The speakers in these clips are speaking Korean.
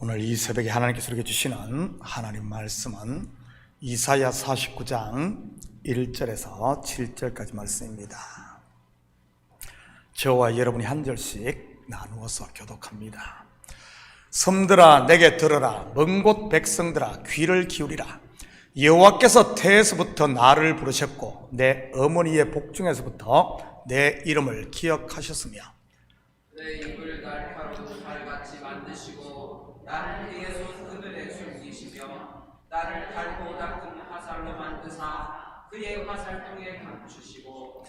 오늘 이 새벽에 하나님께서 우리에게 주시는 하나님 말씀은 이사야 49장 1절에서 7절까지 말씀입니다. 저와 여러분이 한 절씩 나누어서 교독합니다. 섬들아 내게 들으라 먼 곳 백성들아 귀를 기울이라 여호와께서 태에서부터 나를 부르셨고 내 어머니의 복중에서부터 내 이름을 기억하셨으며 내 입을 날카로운 칼같이 만드시고 나를 위해서 그늘에 숨기시며 나를 달고 닦은 화살로 만드사 그의 화살통에 감추시고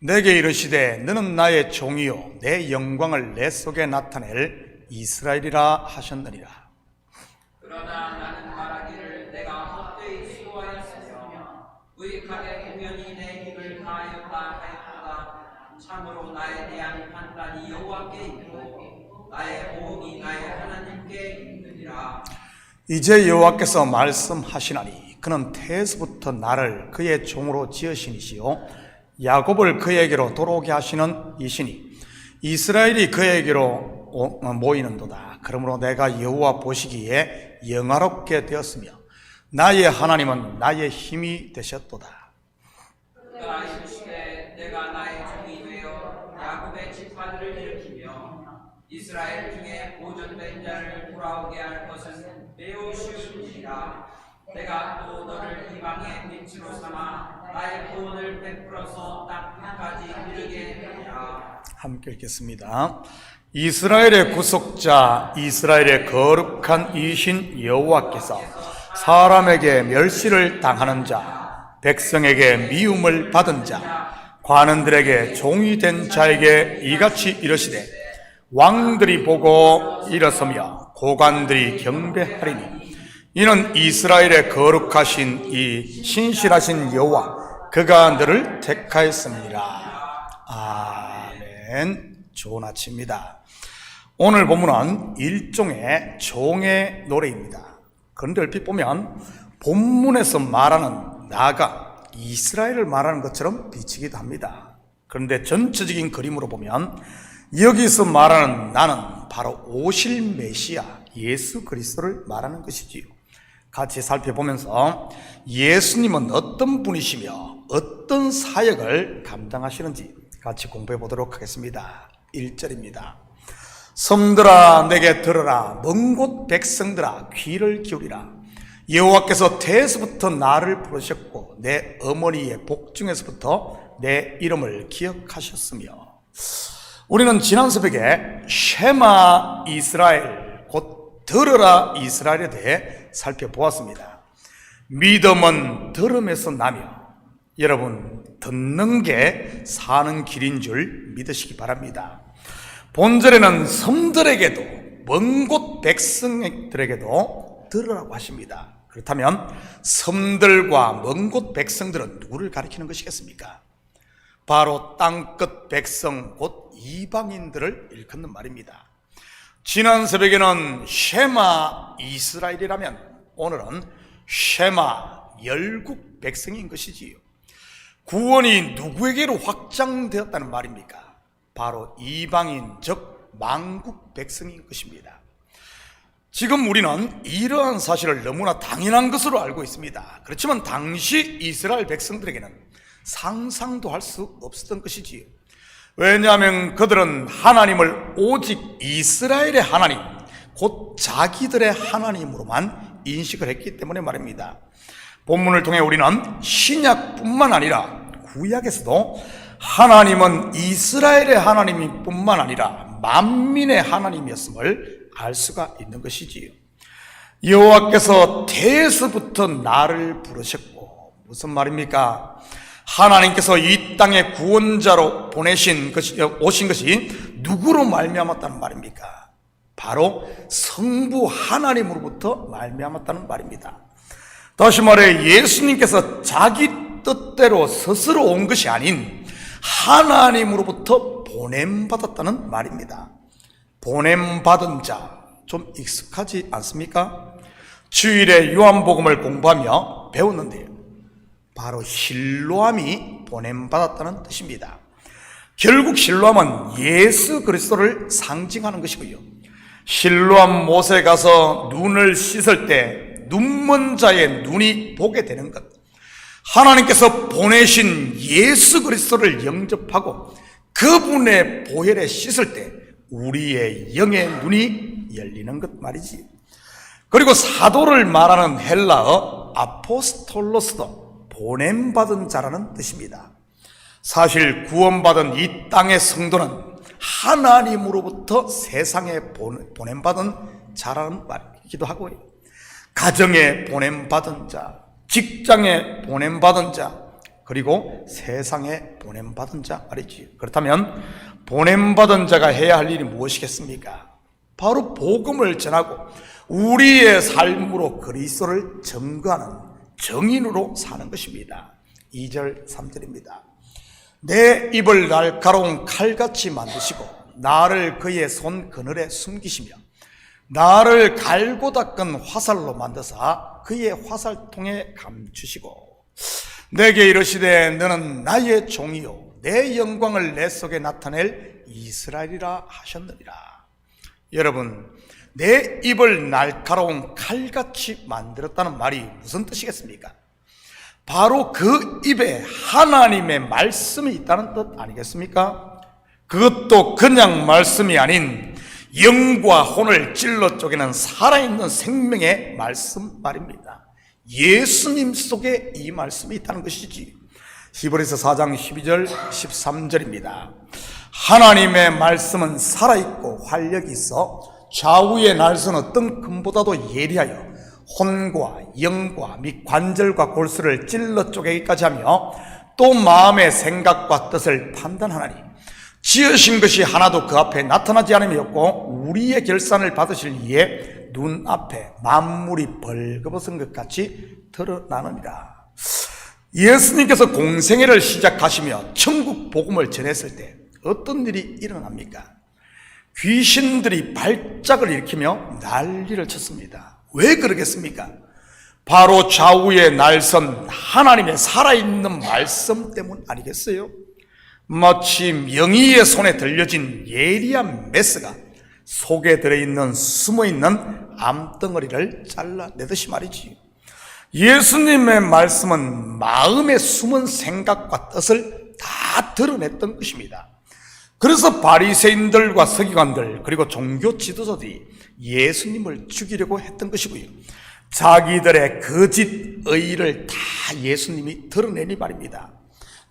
내게 이르시되 너는 나의 종이요 내 영광을 내 속에 나타낼 이스라엘이라 하셨느니라. 그러나 나는 말하기를 내가 헛되이 수고하였으며 의익 이제 여호와께서 말씀하시나니 그는 태에서부터 나를 그의 종으로 지으시니시요 야곱을 그에게로 돌아오게 하시는 이시니 이스라엘이 그에게로 오- 어, 모이는도다. 그러므로 내가 여호와 보시기에 영화롭게 되었으며 나의 하나님은 나의 힘이 되셨도다. 내가 나의 종이 되어 야곱의 지파들을 일으키며 이스라엘 중에 보존된 자를 돌아오게 할 것은 매우 쉬운 일이라 내가 또 너를 이방의 빛으로 삼아 나의 구원을 베풀어서 땅 끝까지 이르게 하리라 함께 읽겠습니다. 이스라엘의 구속자, 이스라엘의 거룩한 이신 여호와께서 사람에게 멸시를 당하는 자, 백성에게 미움을 받은 자, 관원들에게 종이 된 자에게 이같이 이르시되 왕들이 보고 일어서며 고관들이 경배하리니 이는 이스라엘의 거룩하신 이 신실하신 여호와 그가 너를 택하였습니다. 아멘. 좋은 아침입니다. 오늘 본문은 일종의 종의 노래입니다. 그런데 얼핏 보면 본문에서 말하는 나가 이스라엘을 말하는 것처럼 비치기도 합니다. 그런데 전체적인 그림으로 보면 여기서 말하는 나는 바로 오실 메시아 예수 그리스도를 말하는 것이지요. 같이 살펴보면서 예수님은 어떤 분이시며 어떤 사역을 감당하시는지 같이 공부해 보도록 하겠습니다. 1절입니다. 섬들아 내게 들으라 먼 곳 백성들아 귀를 기울이라 여호와께서 태에서부터 나를 부르셨고 내 어머니의 복중에서부터 내 이름을 기억하셨으며 우리는 지난 새벽에 쉐마 이스라엘 곧 들으라 이스라엘에 대해 살펴보았습니다. 믿음은 들음에서 나며 여러분 듣는 게 사는 길인 줄 믿으시기 바랍니다. 본절에는 섬들에게도 먼 곳 백성들에게도 들으라고 하십니다. 그렇다면 섬들과 먼 곳 백성들은 누구를 가리키는 것이겠습니까? 바로 땅끝 백성 곧 이방인들을 일컫는 말입니다. 지난 새벽에는 쉐마 이스라엘이라면 오늘은 쉐마 열국 백성인 것이지요. 구원이 누구에게로 확장되었다는 말입니까? 바로 이방인 즉 망국 백성인 것입니다. 지금 우리는 이러한 사실을 너무나 당연한 것으로 알고 있습니다. 그렇지만 당시 이스라엘 백성들에게는 상상도 할 수 없었던 것이지요. 왜냐하면 그들은 하나님을 오직 이스라엘의 하나님, 곧 자기들의 하나님으로만 인식을 했기 때문에 말입니다. 본문을 통해 우리는 신약뿐만 아니라 구약에서도 하나님은 이스라엘의 하나님이 뿐만 아니라 만민의 하나님이었음을 알 수가 있는 것이지요. 여호와께서 태에서부터 나를 부르셨고 무슨 말입니까? 하나님께서 이 땅의 구원자로 보내신 것이 오신 것이 누구로 말미암았다는 말입니까? 바로 성부 하나님으로부터 말미암았다는 말입니다. 다시 말해 예수님께서 자기 뜻대로 스스로 온 것이 아닌 하나님으로부터 보냄받았다는 말입니다. 보냄받은 자, 좀 익숙하지 않습니까? 주일에 요한복음을 공부하며 배웠는데요. 바로 실로함이 보냄받았다는 뜻입니다. 결국 실로함은 예수 그리스도를 상징하는 것이고요. 실로암 못에 가서 눈을 씻을 때 눈먼 자의 눈이 보게 되는 것. 하나님께서 보내신 예수 그리스도를 영접하고 그분의 보혈에 씻을 때 우리의 영의 눈이 열리는 것 말이지. 그리고 사도를 말하는 헬라어 아포스톨로스도 보냄받은 자라는 뜻입니다. 사실 구원받은 이 땅의 성도는 하나님으로부터 세상에 보- 보냄받은 자라는 말이기도 하고요. 가정에 보냄받은 자, 직장에 보냄받은 자, 그리고 세상에 보냄받은 자 말이지. 그렇다면 보냄받은 자가 해야 할 일이 무엇이겠습니까? 바로 복음을 전하고 우리의 삶으로 그리스도를 증거하는 정인으로 사는 것입니다. 2절, 3절입니다. 내 입을 날카로운 칼같이 만드시고 나를 그의 손 그늘에 숨기시며 나를 갈고 닦은 화살로 만드사 그의 화살통에 감추시고 내게 이르시되 너는 나의 종이요 내 영광을 내 속에 나타낼 이스라엘이라 하셨느니라 여러분 내 입을 날카로운 칼같이 만들었다는 말이 무슨 뜻이겠습니까? 바로 그 입에 하나님의 말씀이 있다는 뜻 아니겠습니까? 그것도 그냥 말씀이 아닌 영과 혼을 찔러 쪼개는 살아있는 생명의 말씀 말입니다. 예수님 속에 이 말씀이 있다는 것이지. 히브리서 4장 12절 13절입니다. 하나님의 말씀은 살아있고 활력이 있어 좌우의 날선 어떤 금보다도 예리하여 혼과 영과 및 관절과 골수를 찔러 쪼개기까지 하며 또 마음의 생각과 뜻을 판단하나니 지으신 것이 하나도 그 앞에 나타나지 않음이 없고 우리의 결산을 받으실 이에 눈앞에 만물이 벌거벗은 것 같이 드러나느니라 예수님께서 공생애를 시작하시며 천국 복음을 전했을 때 어떤 일이 일어납니까? 귀신들이 발작을 일으키며 난리를 쳤습니다. 왜 그러겠습니까? 바로 좌우에 날선 하나님의 살아있는 말씀 때문 아니겠어요? 마치 명의의 손에 들려진 예리한 메스가 속에 들어있는 숨어있는 암덩어리를 잘라내듯이 말이지. 예수님의 말씀은 마음에 숨은 생각과 뜻을 다 드러냈던 것입니다. 그래서 바리새인들과 서기관들 그리고 종교 지도자들이 예수님을 죽이려고 했던 것이고요. 자기들의 거짓 의를 다 예수님이 드러내니 말입니다.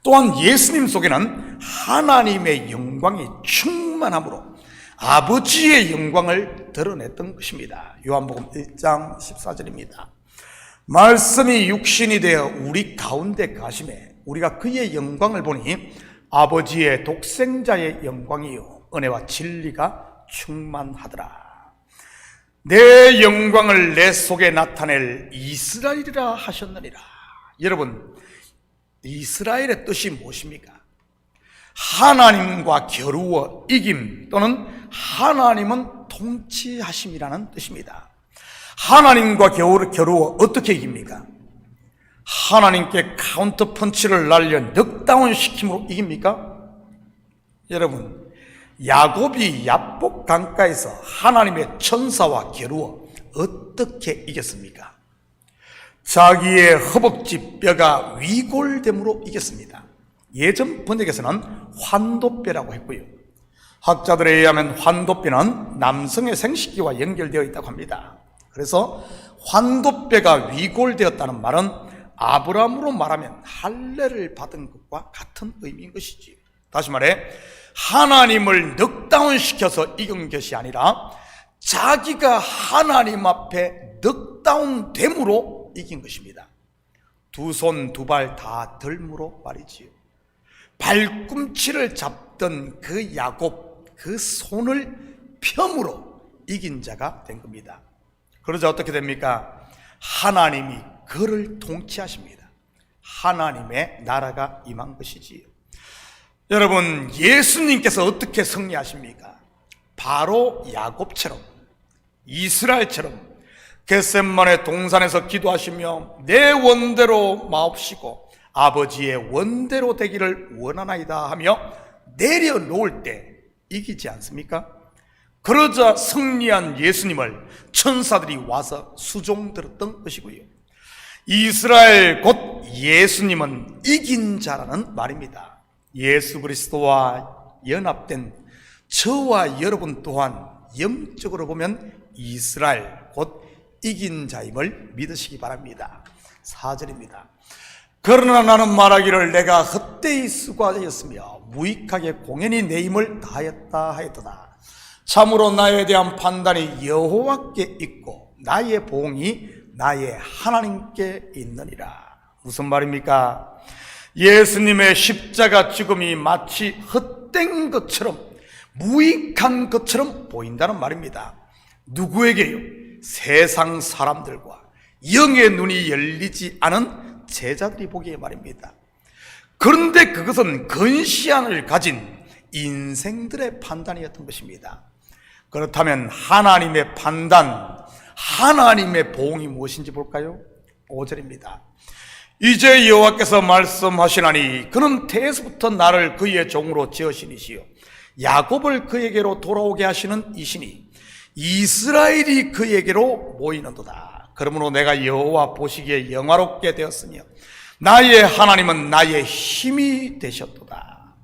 또한 예수님 속에는 하나님의 영광이 충만함으로 아버지의 영광을 드러냈던 것입니다. 요한복음 1장 14절입니다. 말씀이 육신이 되어 우리 가운데 가심에 우리가 그의 영광을 보니 아버지의 독생자의 영광이요 은혜와 진리가 충만하더라. 내 영광을 내 속에 나타낼 이스라엘이라 하셨느니라. 여러분, 이스라엘의 뜻이 무엇입니까? 하나님과 겨루어 이김 또는 하나님은 통치하심이라는 뜻입니다. 하나님과 겨루- 겨루어 어떻게 이깁니까? 하나님께 카운터 펀치를 날려 넉다운 시킴으로 이깁니까? 여러분, 야곱이 야복 강가에서 하나님의 천사와 겨루어 어떻게 이겼습니까? 자기의 허벅지 뼈가 위골됨으로 이겼습니다. 예전 번역에서는 환도뼈라고 했고요. 학자들에 의하면 환도뼈는 남성의 생식기와 연결되어 있다고 합니다. 그래서 환도뼈가 위골되었다는 말은 아브라함으로 말하면 할례를 받은 것과 같은 의미인 것이지. 다시 말해 하나님을 넉다운 시켜서 이긴 것이 아니라 자기가 하나님 앞에 넉다운 됨으로 이긴 것입니다. 두 손 두 발다 덜므로 말이지요. 발꿈치를 잡던 그 야곱 그 손을 펴므로 이긴 자가 된 겁니다. 그러자 어떻게 됩니까? 하나님이 그를 통치하십니다. 하나님의 나라가 임한 것이지요. 여러분, 예수님께서 어떻게 승리하십니까? 바로 야곱처럼, 이스라엘처럼, 겟셋만의 동산에서 기도하시며 내 원대로 마옵시고 아버지의 원대로 되기를 원하나이다 하며 내려놓을 때 이기지 않습니까? 그러자 승리한 예수님을 천사들이 와서 수종 들었던 것이고요. 이스라엘 곧 예수님은 이긴 자라는 말입니다. 예수 그리스도와 연합된 저와 여러분 또한 영적으로 보면 이스라엘 곧 이긴 자임을 믿으시기 바랍니다. 4절입니다. 그러나 나는 말하기를 내가 헛되이 수고하였으며 무익하게 공연히 내 힘을 다하였다 하였도다. 참으로 나에 대한 판단이 여호와께 있고 나의 보응이 나의 하나님께 있느니라. 무슨 말입니까? 예수님의 십자가 죽음이 마치 헛된 것처럼 무익한 것처럼 보인다는 말입니다. 누구에게요? 세상 사람들과 영의 눈이 열리지 않은 제자들이 보기에 말입니다. 그런데 그것은 근시안을 가진 인생들의 판단이었던 것입니다. 그렇다면 하나님의 판단, 하나님의 보응이 무엇인지 볼까요? 5절입니다. 이제 여호와께서 말씀하시나니 그는 태에서부터 나를 그의 종으로 지으시니시요 야곱을 그에게로 돌아오게 하시는 이시니 이스라엘이 그에게로 모이는도다. 그러므로 내가 여호와 보시기에 영화롭게 되었으며 나의 하나님은 나의 힘이 되셨도다.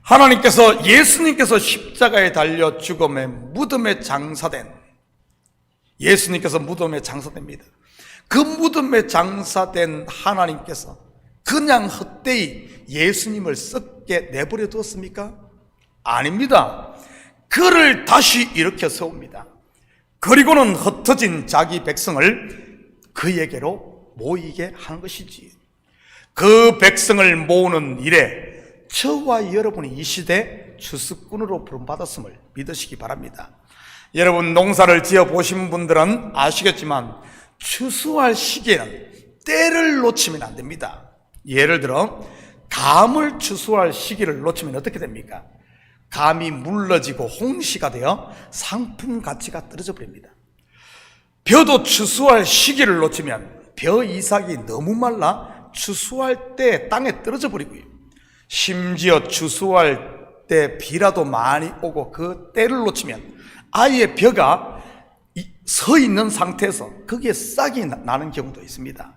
하나님께서 예수님께서 십자가에 달려 죽음의 무덤에 장사된 예수님께서 무덤에 장사됩니다. 그 무덤에 장사된 하나님께서 그냥 헛되이 예수님을 썩게 내버려 두었습니까? 아닙니다. 그를 다시 일으켜 세웁니다. 그리고는 흩어진 자기 백성을 그에게로 모이게 하는 것이지. 그 백성을 모으는 일에 저와 여러분이 이 시대 주습꾼으로 부름받았음을 믿으시기 바랍니다. 여러분 농사를 지어 보신 분들은 아시겠지만 추수할 시기에는 때를 놓치면 안 됩니다. 예를 들어 감을 추수할 시기를 놓치면 어떻게 됩니까? 감이 물러지고 홍시가 되어 상품 가치가 떨어져 버립니다. 벼도 추수할 시기를 놓치면 벼 이삭이 너무 말라 추수할 때 땅에 떨어져 버리고요. 심지어 추수할 때 비라도 많이 오고 그 때를 놓치면 아예 벼가 이- 서 있는 상태에서 거기에 싹이 나- 나는 경우도 있습니다.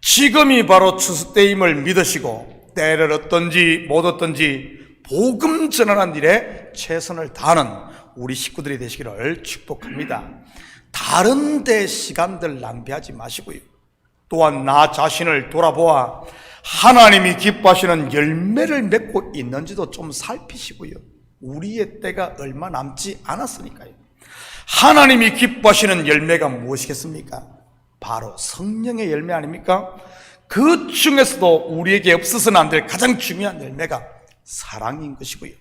지금이 바로 추수 때임을 믿으시고 때를 얻든지 못 얻든지 복음 전하는 일에 최선을 다하는 우리 식구들이 되시기를 축복합니다. 다른 데 시간들 낭비하지 마시고요. 또한 나 자신을 돌아보아 하나님이 기뻐하시는 열매를 맺고 있는지도 좀 살피시고요. 우리의 때가 얼마 남지 않았으니까요. 하나님이 기뻐하시는 열매가 무엇이겠습니까? 바로 성령의 열매 아닙니까? 그 중에서도 우리에게 없어서는 안 될 가장 중요한 열매가 사랑인 것이고요.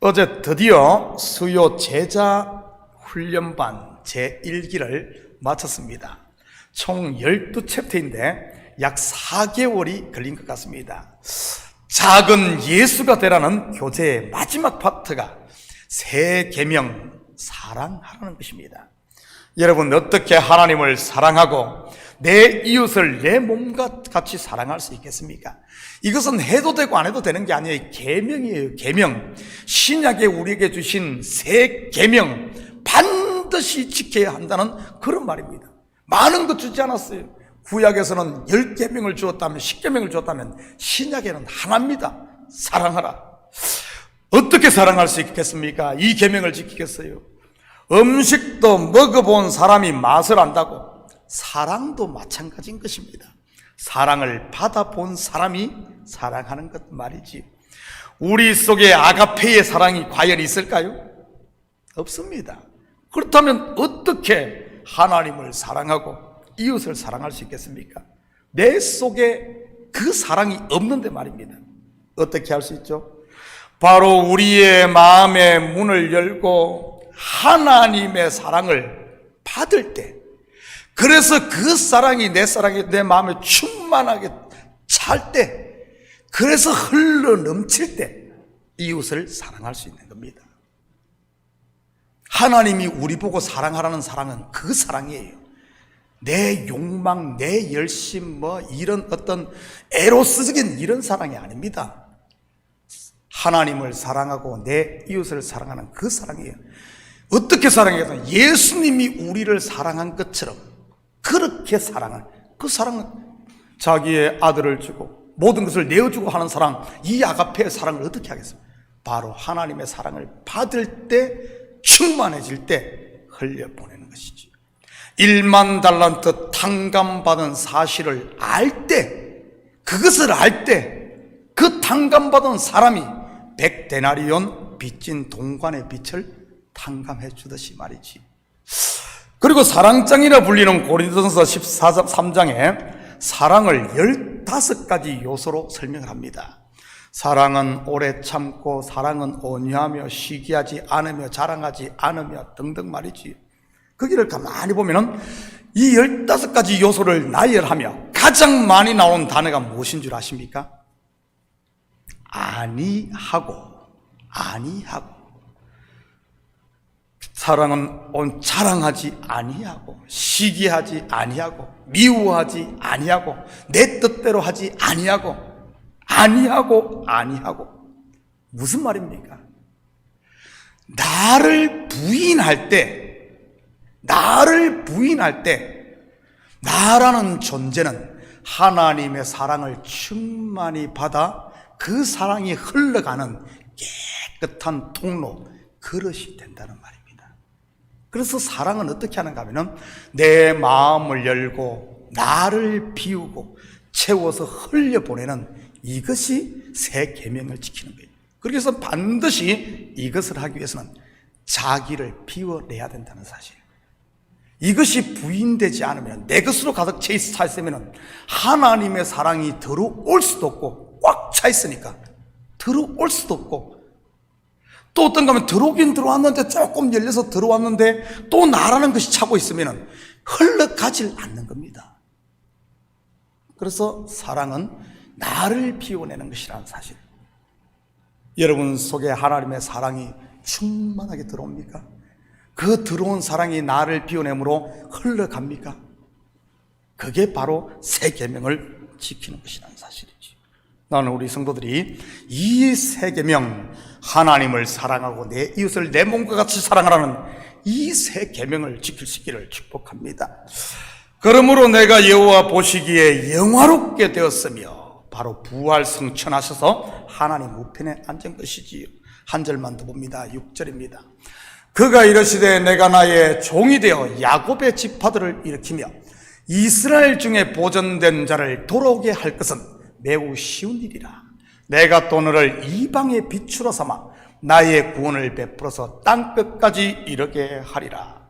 어제 드디어 수요 제자 훈련반 제1기를 마쳤습니다. 총 12챕터인데 약 4개월이 걸린 것 같습니다. 작은 예수가 되라는 교재의 마지막 파트가 새 계명 사랑하라는 것입니다. 여러분 어떻게 하나님을 사랑하고 내 이웃을 내 몸과 같이 사랑할 수 있겠습니까? 이것은 해도 되고 안 해도 되는 게 아니에요. 계명이에요. 계명. 신약에 우리에게 주신 새 계명 반드시 지켜야 한다는 그런 말입니다. 많은 것 주지 않았어요. 구약에서는 열 계명을 주었다면 십 계명을 주었다면 신약에는 하나입니다. 사랑하라. 어떻게 사랑할 수 있겠습니까? 이 계명을 지키겠어요. 음식도 먹어본 사람이 맛을 안다고 사랑도 마찬가지인 것입니다. 사랑을 받아본 사람이 사랑하는 것 말이지. 우리 속에 아가페의 사랑이 과연 있을까요? 없습니다. 그렇다면 어떻게 하나님을 사랑하고 이웃을 사랑할 수 있겠습니까? 내 속에 그 사랑이 없는데 말입니다. 어떻게 할 수 있죠? 바로 우리의 마음의 문을 열고 하나님의 사랑을 받을 때, 그래서 그 사랑이 내 사랑이 내 마음에 충만하게 찰 때, 그래서 흘러 넘칠 때, 이웃을 사랑할 수 있는 겁니다. 하나님이 우리 보고 사랑하라는 사랑은 그 사랑이에요. 내 욕망, 내 열심, 뭐, 이런 어떤 에로스적인 이런 사랑이 아닙니다. 하나님을 사랑하고 내 이웃을 사랑하는 그 사랑이에요. 어떻게 사랑해서 예수님이 우리를 사랑한 것처럼 그렇게 사랑한 그 사랑은 자기의 아들을 주고 모든 것을 내어주고 하는 사랑 이 아가페의 사랑을 어떻게 하겠습니까? 바로 하나님의 사랑을 받을 때 충만해질 때 흘려보내는 것이지. 1만 달란트 탕감받은 사실을 알 때, 그것을 알 때, 그 탕감받은 사람이 백데나리온 빚진 동관의 빛을 탕감해 주듯이 말이지. 그리고 사랑장이라 불리는 고린도전서 13장에 사랑을 15가지 요소로 설명을 합니다. 사랑은 오래 참고 사랑은 온유하며 시기하지 않으며 자랑하지 않으며 등등 말이지. 거기를 가만히 보면은 이 15가지 요소를 나열하며 가장 많이 나오는 단어가 무엇인 줄 아십니까? 아니하고 아니하고 사랑은 온 자랑하지 아니하고 시기하지 아니하고 미워하지 아니하고 내 뜻대로 하지 아니하고 아니하고 아니하고 무슨 말입니까? 나를 부인할 때 나를 부인할 때 나라는 존재는 하나님의 사랑을 충만히 받아 그 사랑이 흘러가는 깨끗한 통로 그릇이 된다는 말입니다. 그래서 사랑은 어떻게 하는가 하면은 내 마음을 열고 나를 비우고 채워서 흘려보내는 이것이 새 계명을 지키는 거예요. 그래서 반드시 이것을 하기 위해서는 자기를 비워내야 된다는 사실. 이것이 부인되지 않으면 내 것으로 가득 차 있으면 하나님의 사랑이 들어올 수도 없고 꽉 차 있으니까 들어올 수도 없고 또 어떤가 하면 들어오긴 들어왔는데 조금 열려서 들어왔는데 또 나라는 것이 차고 있으면 흘러가질 않는 겁니다. 그래서 사랑은 나를 비워내는 것이라는 사실. 여러분 속에 하나님의 사랑이 충만하게 들어옵니까? 그 들어온 사랑이 나를 비워내므로 흘러갑니까? 그게 바로 새 계명을 지키는 것이라는 사실이지. 나는 우리 성도들이 이 새 계명 하나님을 사랑하고 내 이웃을 내 몸과 같이 사랑하라는 이 새 계명을 지킬 수 있기를 축복합니다. 그러므로 내가 여호와 보시기에 영화롭게 되었으며 바로 부활 성천하셔서 하나님 우편에 앉은 것이지요. 한 절만 더 봅니다. 6절입니다. 그가 이르시되 내가 나의 종이 되어 야곱의 지파들을 일으키며 이스라엘 중에 보존된 자를 돌아오게 할 것은 매우 쉬운 일이라. 내가 또 너를 이방의 빛으로 삼아 나의 구원을 베풀어서 땅 끝까지 이르게 하리라.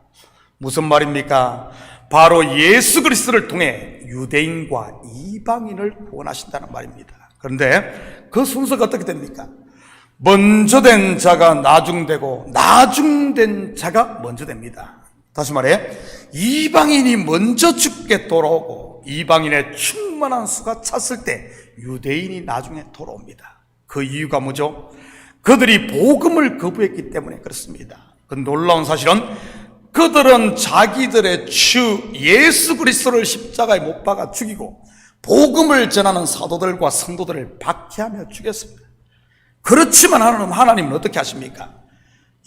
무슨 말입니까? 바로 예수 그리스도를 통해 유대인과 이방인을 구원하신다는 말입니다. 그런데 그 순서가 어떻게 됩니까? 먼저 된 자가 나중되고 나중된 자가 먼저 됩니다. 다시 말해 이방인이 먼저 죽게 돌아오고 이방인의 충만한 수가 찼을 때 유대인이 나중에 돌아옵니다. 그 이유가 뭐죠? 그들이 복음을 거부했기 때문에 그렇습니다. 그 놀라운 사실은 그들은 자기들의 주 예수 그리스도를 십자가에 못 박아 죽이고 복음을 전하는 사도들과 성도들을 박해하며 죽였습니다. 그렇지만 하나님, 하나님은 어떻게 하십니까?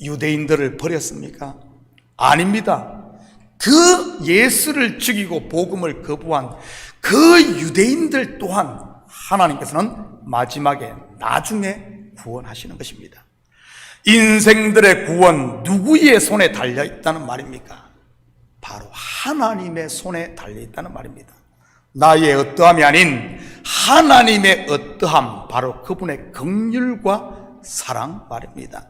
유대인들을 버렸습니까? 아닙니다. 그 예수를 죽이고 복음을 거부한 그 유대인들 또한 하나님께서는 마지막에 나중에 구원하시는 것입니다. 인생들의 구원 누구의 손에 달려 있다는 말입니까? 바로 하나님의 손에 달려 있다는 말입니다. 나의 어떠함이 아닌 하나님의 어떠함, 바로 그분의 긍휼과 사랑 말입니다.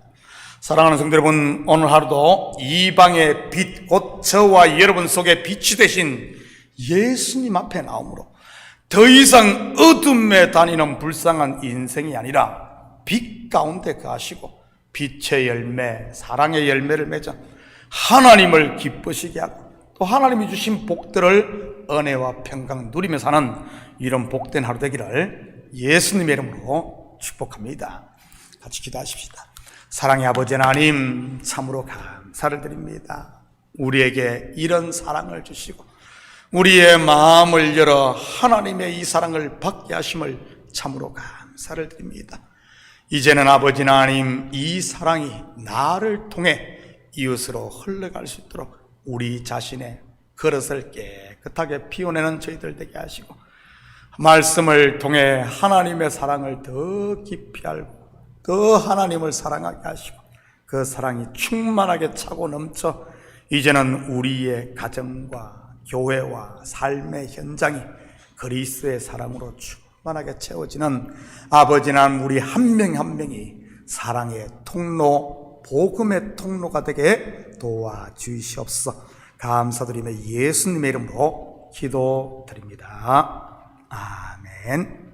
사랑하는 성도 여러분, 오늘 하루도 이방의 빛, 곧 저와 여러분 속에 빛이 되신 예수님 앞에 나오므로 더 이상 어둠에 다니는 불쌍한 인생이 아니라 빛 가운데 가시고 빛의 열매, 사랑의 열매를 맺어 하나님을 기쁘시게 하고 또 하나님이 주신 복들을 은혜와 평강 누리며 사는 이런 복된 하루 되기를 예수님의 이름으로 축복합니다. 같이 기도하십시다. 사랑의 아버지 하나님 참으로 감사를 드립니다. 우리에게 이런 사랑을 주시고 우리의 마음을 열어 하나님의 이 사랑을 받게 하심을 참으로 감사를 드립니다. 이제는 아버지 하나님 이 사랑이 나를 통해 이웃으로 흘러갈 수 있도록 우리 자신의 그릇을 깨끗하게 피워내는 저희들 되게 하시고 말씀을 통해 하나님의 사랑을 더 깊이 알고 더 하나님을 사랑하게 하시고 그 사랑이 충만하게 차고 넘쳐 이제는 우리의 가정과 교회와 삶의 현장이 그리스의 사랑으로 충만하게 채워지는 아버지는 우리 한 명한 명이 사랑의 통로, 복음의 통로가 되게 도와주시옵소서. 감사드리며 예수님의 이름으로 기도드립니다. 아멘.